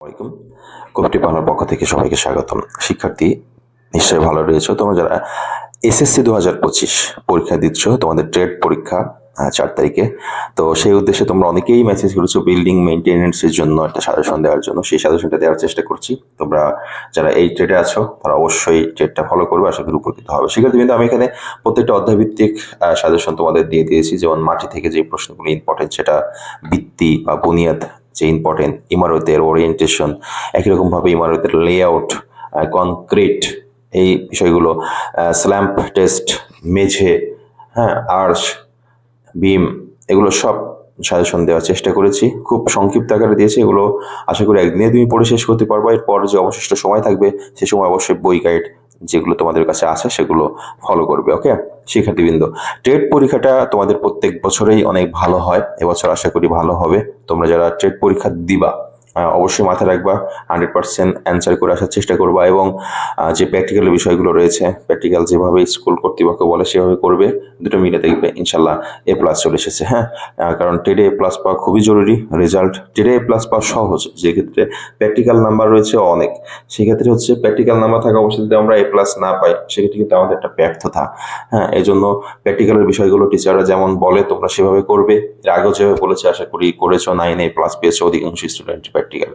আসসালামাইকুম কমিটি পালার পক্ষ থেকে সবাইকে স্বাগতম। শিক্ষার্থী, নিশ্চয়ই ভালো রয়েছে। তোমরা যারা এসএসসি দু হাজার পঁচিশ পরীক্ষা দিচ্ছ, তোমাদের ট্রেড পরীক্ষা চার তারিখে। তো সেই উদ্দেশ্যে তোমরা অনেকেই মেসেজ করেছ বিল্ডিং মেনটেনেন্সের জন্য, একটা সাজেশন দেওয়ার জন্য। সেই সাজেশনটা দেওয়ার চেষ্টা করছি। তোমরা যারা এই ট্রেডে আছো, তারা অবশ্যই ট্রেডটা ফলো করবে। আশা করি উপকৃত হবে। সেক্ষেত্রে কিন্তু আমি এখানে প্রত্যেকটা অধ্যায়ভিত্তিক সাজেশন তোমাদের দিয়ে দিয়েছি। যেমন মাটি থেকে যে প্রশ্নগুলো ইম্পর্টেন্ট সেটা ভিত্তি বা বুনিয়াদ যে ইম্পর্টেন্ট ইমারতের ওরিয়েন্টেশন একই রকমভাবে ইমারতের লেআউট কনক্রিট এই বিষয়গুলো স্ল্যাম্প টেস্ট মেঝে হ্যাঁ আর্চ বিম এগুলো সব সাজেশন দেওয়ার চেষ্টা করেছি। খুব সংক্ষিপ্ত আকারে দিয়েছি, এগুলো আশা করি একদিনে তুমি পড়ে শেষ করতে পারবে। এরপর যে অবশিষ্ট সময় থাকবে, সে সময় অবশ্যই বই গাইড যেগুলো তোমাদের কাছে আছে, সেগুলো ফলো করবে ওকে শিক্ষার্থীবৃন্দ। টেট পরীক্ষাটা তোমাদের প্রত্যেক বছরেই অনেক ভালো হয়। এবছর আশা করি ভালো হবে। তোমরা যারা টেট পরীক্ষা দিবা অবশ্যই মাথায় রাখবা হান্ড্রেড পার্সেন্ট অ্যান্সার করে আসার চেষ্টা করবা এবং যে প্র্যাকটিক্যাল বিষয়গুলো রয়েছে প্র্যাকটিক্যাল যেভাবে স্কুল কর্তৃপক্ষ বলে সেভাবে করবে। দুটো মিলে দেখবে, ইনশাল্লাহ এ প্লাস চলে এসেছে হ্যাঁ? কারণ টেডে এ প্লাস পাওয়া খুবই জরুরি রেজাল্ট টেডে এ প্লাস পাওয়া সহজ। যেক্ষেত্রে প্র্যাকটিক্যাল নাম্বার রয়েছে অনেক। সেক্ষেত্রে হচ্ছে প্র্যাকটিক্যাল নাম্বার থাকা অবশ্যই যদি আমরা এ প্লাস না পাই, সেক্ষেত্রে কিন্তু আমাদের একটা ব্যর্থতা হ্যাঁ? এই জন্য প্র্যাকটিক্যালের বিষয়গুলো টিচাররা যেমন বলে, তোমরা সেভাবে করবে। আগেও যেভাবে বলেছে, আশা করি করেছ নাইন এ প্লাস পেয়েছ, অধিকাংশ স্টুডেন্ট প্র্যাকটিক্যাল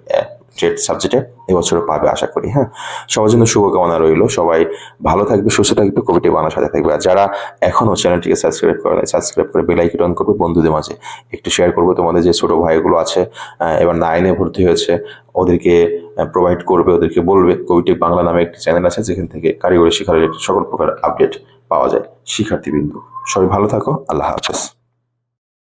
ট্রেড সাবজেক্টে এবছরও পাবে আশা করি হ্যাঁ? সবার জন্য শুভকামনা রইল। সবাই ভালো থাকবে, সুস্থ থাকবে, কবিটি বানার সাথে থাকবে। আর যারা এখনও চ্যানেলটিকে সাবস্ক্রাইব করে নাই সাবস্ক্রাইব করে বেল আইকন অন করবে বন্ধুদের মাঝে। একটু শেয়ার করবে তোমাদের যে ছোট ভাইগুলো আছে এবার নাইনে ভর্তি হয়েছে, ওদেরকে প্রোভাইড করবে, ওদেরকে বলবে। কবিটি বাংলা নামে একটি চ্যানেল আছে, যেখান থেকে কারিগরি শিক্ষা সকল প্রকার আপডেট পাওয়া যায়। শিক্ষার্থীবৃন্দ, সবাই ভালো থাকো, আল্লাহ হাফেজ।